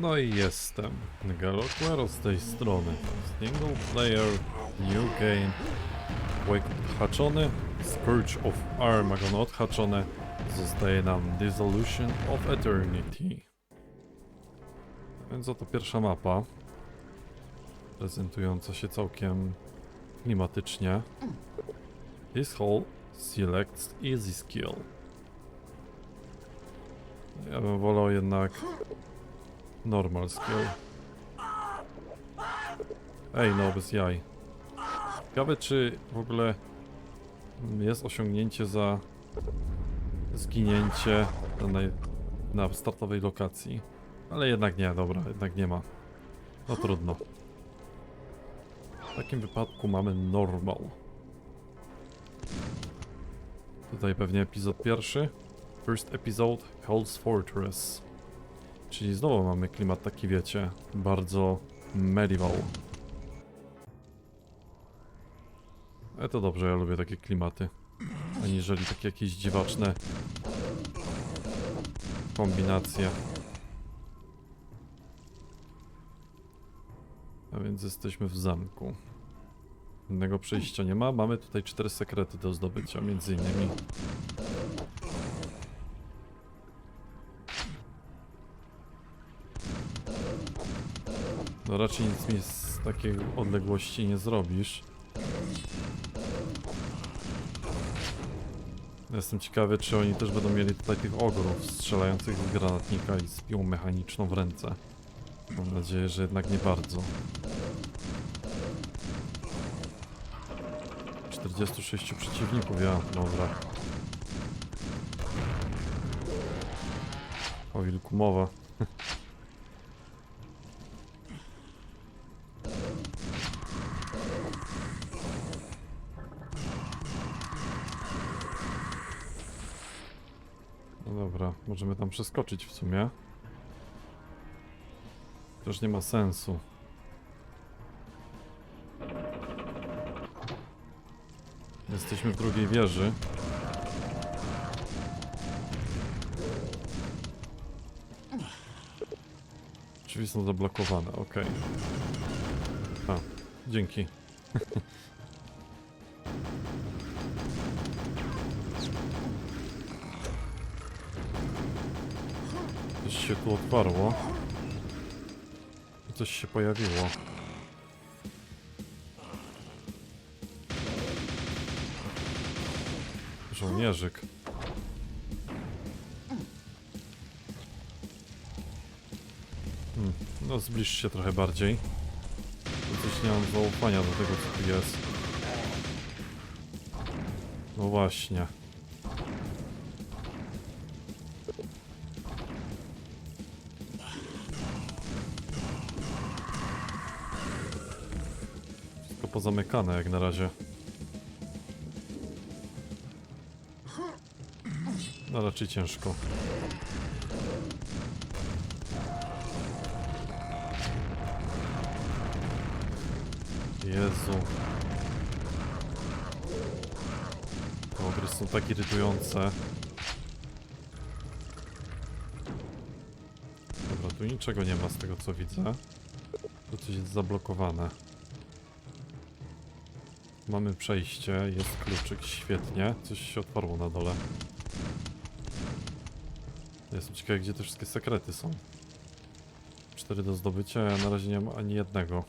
No i jestem. Galoquero z tej strony. Single player, new game. Wake odhaczony. Scourge of Armagon odhaczone. Zostaje nam Dissolution of Eternity. Więc oto pierwsza mapa. Prezentująca się całkiem klimatycznie. This hole selects easy skill. Ja bym wolał jednak normal skill. Ej, no bez jaj. Ciekawe czy w ogóle jest osiągnięcie za zginięcie na, na startowej lokacji. Ale jednak nie, dobra, jednak nie ma. No trudno. W takim wypadku mamy normal. Tutaj pewnie epizod pierwszy. First episode Hell's Fortress. Czyli znowu mamy klimat taki, wiecie, bardzo medieval. Ale to dobrze, ja lubię takie klimaty. Aniżeli takie jakieś dziwaczne kombinacje. A więc jesteśmy w zamku. Innego przejścia nie ma. Mamy tutaj cztery sekrety do zdobycia, między innymi. No raczej nic mi z takiej odległości nie zrobisz. Jestem ciekawy, czy oni też będą mieli tutaj tych ogrów strzelających z granatnika i z piłą mechaniczną w ręce. Mam nadzieję, że jednak nie bardzo. 46 przeciwników, ja, dobra. O wilku mowa. dobra, możemy tam przeskoczyć w sumie. Też nie ma sensu. Jesteśmy w drugiej wieży. Drzwi są zablokowane, okej. A, dzięki. Coś się tu otwarło. I Coś się pojawiło. Żołnierzyk. Hmm. No zbliż się trochę bardziej. Coś nie mam zaufania do tego co tu jest. No właśnie. Pozamykane jak na razie. No raczej ciężko. Jezu. Te ogry są tak irytujące. Dobra, tu niczego nie ma z tego co widzę. Tu coś jest zablokowane. Mamy przejście, jest kluczyk, świetnie. Coś się otwarło na dole. Jestem ciekawy, gdzie te wszystkie sekrety są. Cztery do zdobycia, ja na razie nie mam ani jednego.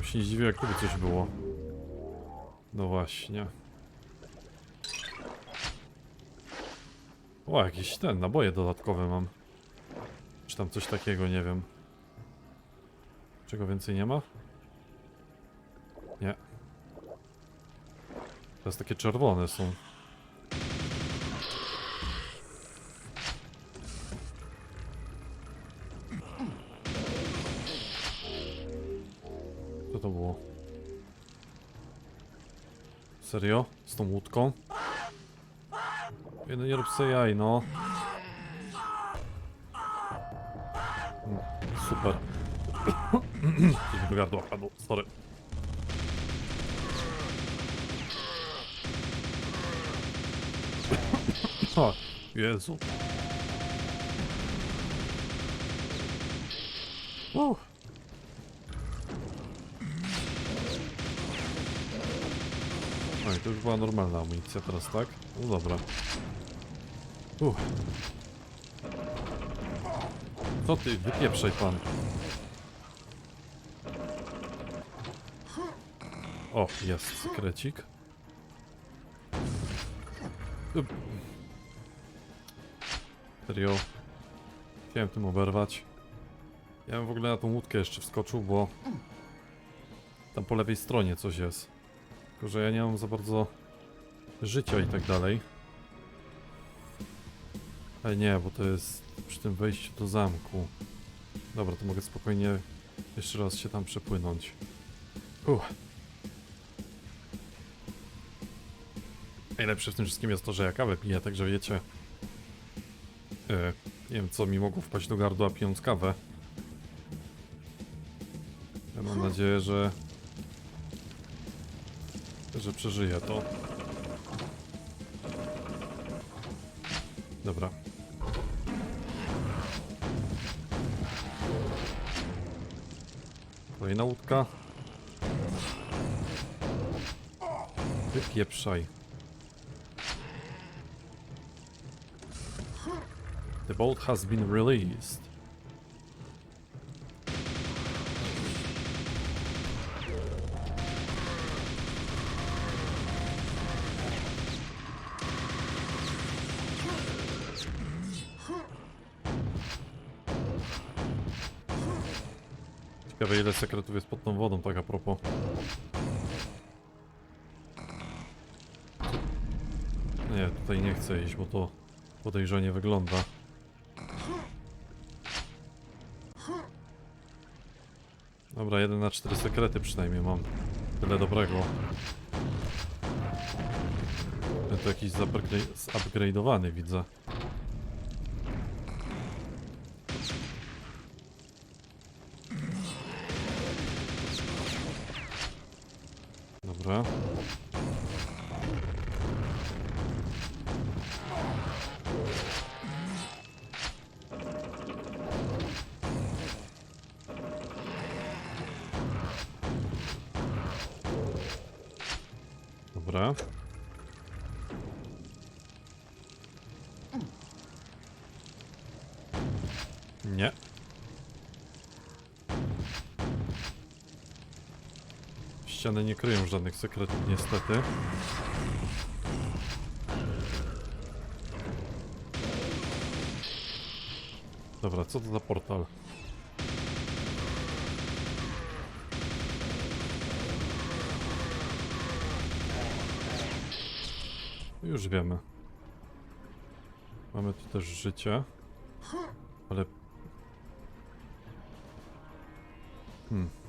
Ja się nie dziwię, jak tu by coś było. No właśnie. O, jakieś ten, naboje dodatkowe mam. Czy tam coś takiego, nie wiem. Czego więcej nie ma? Nie. Teraz takie czerwone są. To było? Serio? Z tą łódką? No nie rób se jaj, no. No, Super. Coś mi gardło padło, sorry. O, Jezu. Uff. Oj, to już była normalna amunicja teraz, tak? No dobra. Uff. Co ty? Wypieprzaj pan. O, jest sekrecik. Up. Serio. Chciałem tym oberwać. Ja bym w ogóle na tą łódkę jeszcze wskoczył, bo tam po lewej stronie coś jest. Tylko, że ja nie mam za bardzo życia i tak dalej. Ale nie, bo to jest przy tym wejściu do zamku. Dobra, to mogę spokojnie jeszcze raz się tam przepłynąć. Uff. Najlepsze w tym wszystkim jest to, że ja kawę piję, także wiecie. E, nie wiem, co mi mogło wpaść do gardła pijąc kawę. Ja mam nadzieję, że... że przeżyję to. Dobra. Kolejna łódka. Wypieprzaj. The boat has been released. Ciekawe ile sekretów jest pod tą wodą, tak a propos. Nie, tutaj nie chcę iść, bo to podejrzanie wygląda. Dobra, 1 na 4 sekrety przynajmniej mam. Tyle dobrego. Ten to jakiś zupgrade'owany widzę. Dobra. Dobra. Nie. Ściany nie kryją żadnych sekretów, niestety. Dobra, co to za portal? Już wiemy. Mamy tu też życie. Ale... Hmm.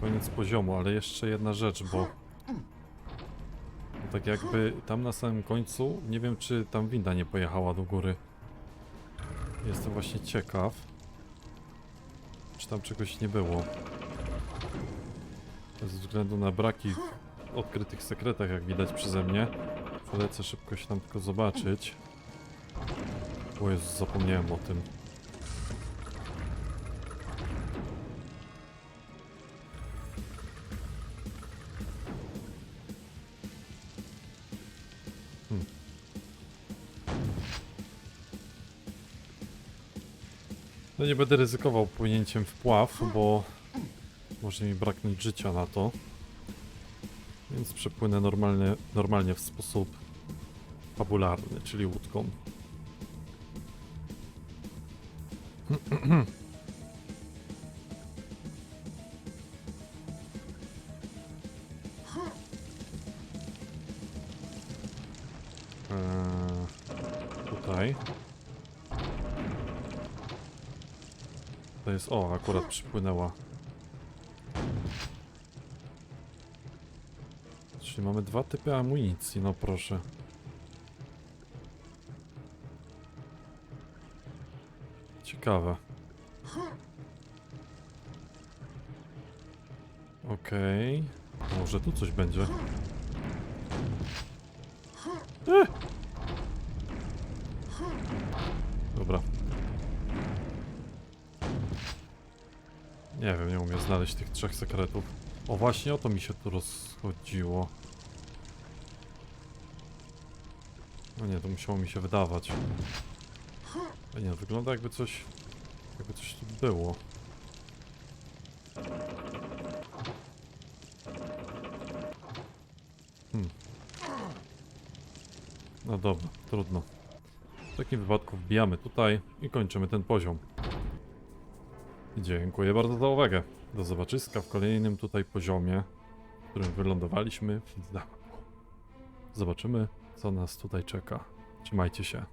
Koniec poziomu, ale jeszcze jedna rzecz, bo... Tak jakby tam na samym końcu, nie wiem czy tam winda nie pojechała do góry. Jestem właśnie ciekaw. Czy tam czegoś nie było. Ze względu na braki w odkrytych sekretach, jak widać przeze mnie. Polecę szybko się tam tylko zobaczyć. O Jezu, zapomniałem o tym. No nie będę ryzykował płynięciem w pław, bo może mi braknąć życia na to. Więc przepłynę normalnie, normalnie w sposób fabularny, czyli łódką. Eee, tutaj. To jest, o, akurat przypłynęła. Czyli mamy dwa typy amunicji, no proszę. Ciekawe. Okej. Może tu coś będzie. E! Dobra. Nie wiem, nie umiem znaleźć tych trzech sekretów. O właśnie o to mi się tu rozchodziło. No nie, to musiało mi się wydawać. Nie, wygląda jakby coś... Jakby coś tu było. Hmm. No dobra, trudno. W takim wypadku wbijamy tutaj i kończymy ten poziom. Dziękuję bardzo za uwagę. Do zobaczyska w kolejnym tutaj poziomie, w którym wylądowaliśmy w zamku. Zobaczymy, co nas tutaj czeka. Trzymajcie się.